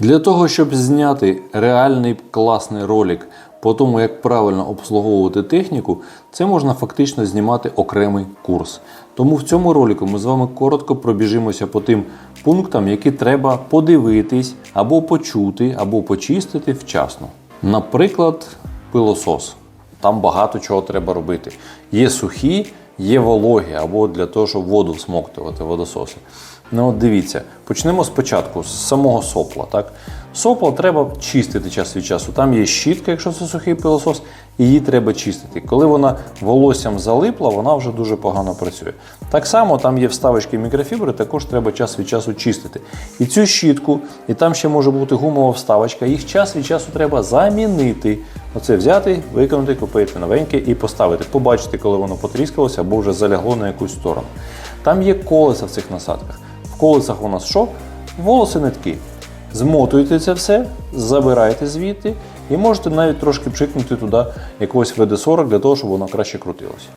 Для того, щоб зняти реальний класний ролик по тому, як правильно обслуговувати техніку, це можна фактично знімати окремий курс. Тому в цьому ролику ми з вами коротко пробіжимося по тим пунктам, які треба подивитись, або почути, або почистити вчасно. Наприклад, пилосос. Там багато чого треба робити. Є сухі, є вологі, або для того, щоб воду всмоктувати, водососи. Ну от дивіться, почнемо спочатку з самого сопла. Так? Сопло треба чистити час від часу. Там є щітка, якщо це сухий пилосос, її треба чистити. Коли вона волоссям залипла, вона вже дуже погано працює. Так само там є вставочки мікрофібри, також треба час від часу чистити. І цю щітку, і там ще може бути гумова вставочка, їх час від часу треба замінити. Оце взяти, виконати, купити новеньке і поставити. Побачити, коли воно потріскалося або вже залягло на якусь сторону. Там є колеса в цих насадках. В колесах у нас що? Волоси нитки. Змотуєте це все, забираєте звідти і можете навіть трошки пшикнути туди якогось ВД-40 для того, щоб воно краще крутилося.